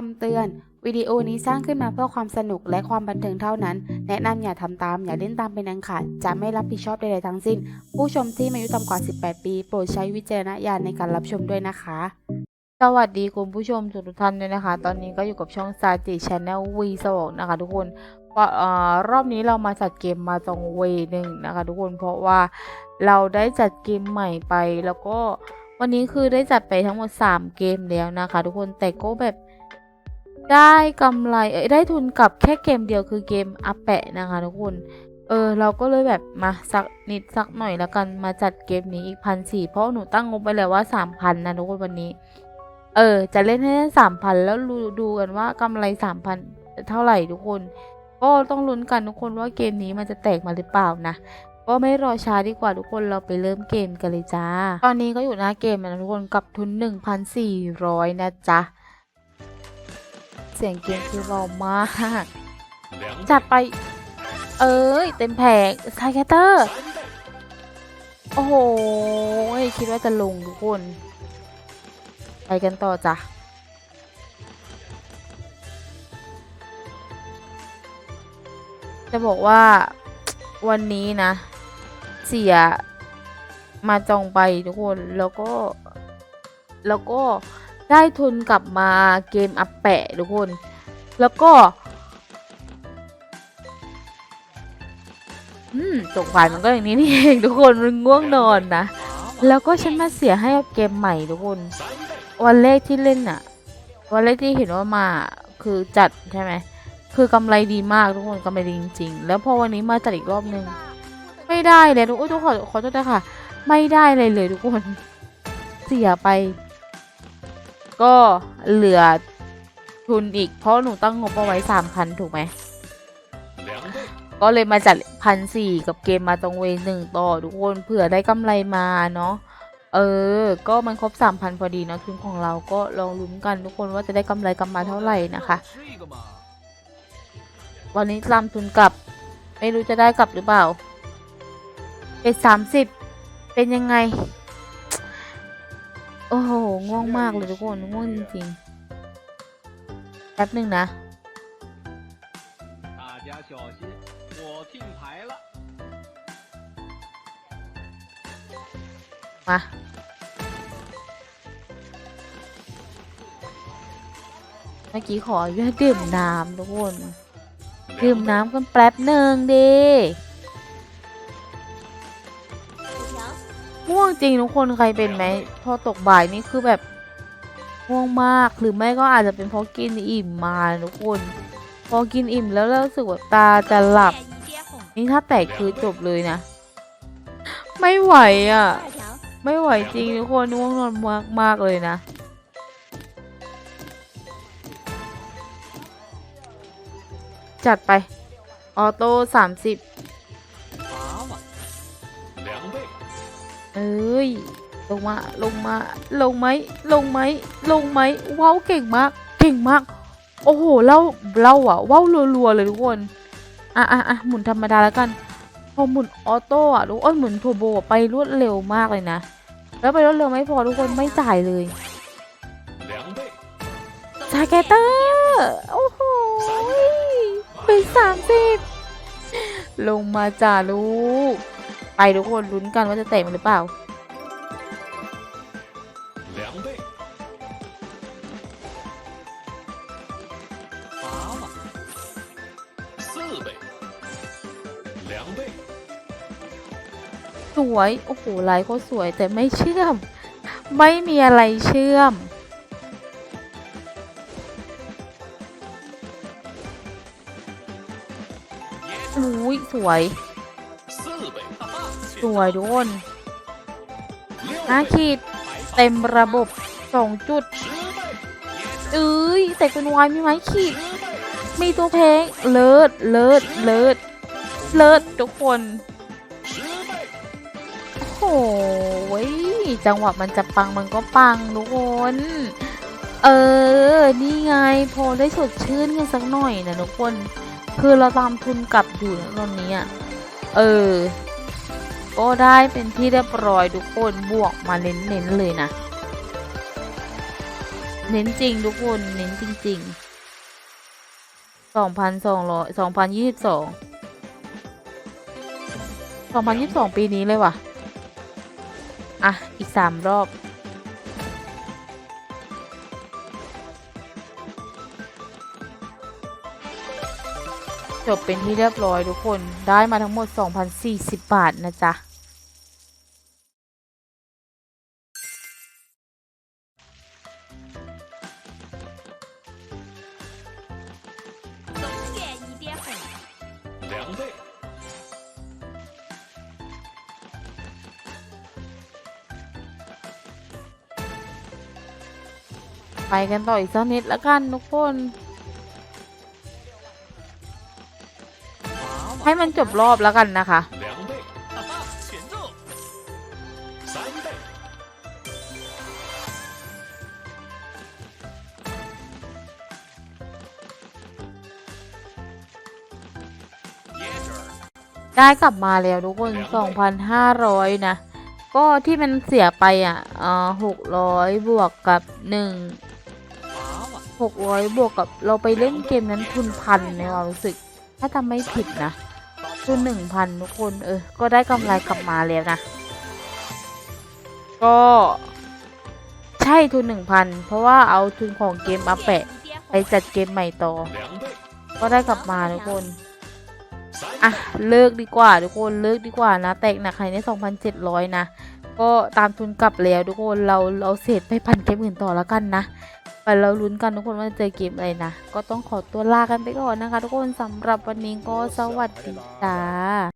คำเตือน วิดีโอนี้สร้างขึ้นมาเพื่อความสนุกและความบันเทิงเท่านั้น แนะนำอย่าทำตาม อย่าเล่นตามเป็นอันขาดจะไม่รับผิดชอบใดๆทั้งสิ้น ผู้ชมที่มีอายุต่ำกว่า 18 ปี โปรดใช้วิจารณญาณในการรับชมด้วยนะคะ สวัสดีคุณผู้ชมทุกท่านด้วยนะคะ ตอนนี้ก็อยู่กับช่อง s a j i Channel V สวนะคะทุกคนก็เอ่อรอบนี้เรามาจัดเกมมาตรงเวหนึ่งนะคะทุกคนเพราะว่าเราได้จัดเกมใหม่ไปแล้วก็วันนี้คือได้จัดไปทั้งหมด 3 เกมแล้วนะคะ ทุกคนแต่ก็แบบ ได้กำไรเอ้ยได้ทุนกลับแค่เกมเดียวคือเกมอาแปะนะคะทุกคนเออเราก็เลยแบบมาสักนิดสักหน่อยแล้วกันมาจัดเกมนี้อีกพันสี่เพราะหนูตั้งงบไปแล้วว่าสามพันนะทุกคนวันนี้ เออ จะเล่นให้สามพันแล้วดูดูกันว่ากำไรสามพันเท่าไหร่ทุกคน ก็ต้องลุ้นกันทุกคนว่าเกมนี้มันจะแตกมาหรือเปล่านะก็ไม่รอช้าดีกว่าทุกคนเราไปเริ่มเกมกันเลยจ้า ตอนนี้ก็อยู่หน้าเกมนะทุกคนกับทุน 1,400 นะจ๊ะ เสียงเกมคือเบามากจัดไป เอ้ย เต็มแผงไซแคเตอร์ โอ้โห คิดว่าจะลงทุกคน ไปกันต่อจ้ะจะบอกว่าวันนี้นะ เสียมาจองไปทุกคนแล้วก็ แล้วก็ ได้ทุนกลับมาเกมอัปแปะทุกคน แล้วก็ อืมตกผ่านมันก็อย่างนี้นี่เองทุกคนมันง่วงนอนนะ แล้วก็ฉันมาเสียให้กับเกมใหม่ทุกคน วันแรกที่เล่นอะวันแรกที่เห็นว่ามาคือจัดใช่ไหม คือกำไรดีมากทุกคนกำไรดีจริง ๆ แล้วพอวันนี้มาจัดอีกรอบนึง ไม่ได้เลยทุกคนขอโทษนะค่ะ ไม่ได้เลยเลยทุกคน เสียไป ก็เหลือทุนอีก เพราะหนูตั้งงบเอาไว้สามพันถูกไหม ก็เลยมาจัดพันสี่กับเกมมาตรงเวหนึ่งต่อทุกคนเผื่อได้กำไรมาเนาะเออ ก็มันครบสามพันพอดีเนาะทุนของเราก็ลองลุ้นกันทุกคนว่าจะได้กำไรกลับมาเท่าไหร่นะคะวันนี้ตามทุนกลับ ไม่รู้จะได้กลับหรือเปล่า เป็นสามสิบเป็นยังไง โอ้โหง่วงมากเลยทุกคนง่วงจริงๆแป๊บนึ่งนะมาเมื่อกี้ขออนุาดื่มน้ำทุกคน ดื่มน้ำกันแป๊บหนึ่งดี ง่วงจริงทุกคนใครเป็นไหมพอตกบ่ายนี่คือแบบง่วงมากหรือไม่ก็อาจจะเป็นเพราะกินอิ่มมาทุกคน พอกินอิ่มแล้วแล้วรู้สึกแบบตาจะหลับ นี่ถ้าแตกคือจบเลยนะ ไม่ไหวอะ ไม่ไหวจริงทุกคนง่วงนอนมากมากเลยนะจัดไป ออโต้สามสิบ ลงมา ลงมา ลงไหม ลงไหม ลงไหม ว้าวเก่งมาก เก่งมาก โอ้โหเล่าเล่าอะว้าวรัวๆเลยทุกคน อะอะอะหมุนธรรมดาแล้วกันพอหมุนออโต้อะทุกคนหมุนทัวโบะไปรวดเร็วมากเลยนะ แล้วไปรวดเร็วไม่พอทุกคนไม่จ่ายเลย两倍，สาแกเตอร์ โอ้โหเป็นสามสิบลงมาจ่าลูก ไปทุกคนลุ้นกันว่าจะเตะมันหรือเปล่า 两倍。สวย โอ้โหลายก็สวยแต่ไม่เชื่อม ไม่มีอะไรเชื่อม อุ้ยสวย สวยโดนคนอาขีด เต็มระบบสองจุดเอ้ยแต่เป็นวายมีไหมขีด มีตัวเพลงเลิศเลิศเลิศ เลิศทุกคน，โอ้ยจังหวะมันจะปังมันก็ปังทุกคน เออ นี่ไงพอได้สดชื่นกันสักหน่อยนะทุกคน คือเราตามทุนกลับอยู่นะตอนนี้อะ เออ ก็ได้เป็นที่เรียบร้อยทุกคนบวกมาเน้นๆเลยนะ เน้นจริงทุกคน เน้นจริงๆสอ 2022 ปีนี้เลยว่ะ อะ อีก 3 รอบ จบเป็นที่เรียบร้อยทุกคน ได้มาทั้งหมด 2,040 บาทนะจ๊ะ两倍。 ไปกันต่ออีกสักนิดแล้วกันทุกคน ให้มันจบรอบแล้วกันนะคะ ได้กลับมาแล้วทุกคน 2,500 นะก็ที่มันเสียไปอะออหกร้อยบวกกับหนึ่ง หกร้อยบวกกับเราไปเล่นเกมนั้นทุนพันในความรู้สึก ถ้าทำไม่ผิดนะทุนหนึ่งพันทุกคน เออ ก็ได้กำไรกลับมาแล้วนะ ก็ใช่ทุนหนึ่งพันเพราะว่าเอาทุนของเกมอาแปะ ไปจัดเกมใหม่ต่อ ก็ได้กลับมาทุกคน อะ เลิกดีกว่าทุกคน เลิกดีกว่านะ แตกหนักใครในส2,700 นะ ก็ตามทุนกลับแล้วทุกคน เราเราเสร็จไปพันเกมอื่นต่อแล้วกันนะ ไปเราลุ้นกันทุกคนว่าจะเจอเกมอะไรนะ ก็ต้องขอตัวลากันไปก่อนนะคะ ทุกคนสำหรับวันนี้ก็สวัสดีจ้า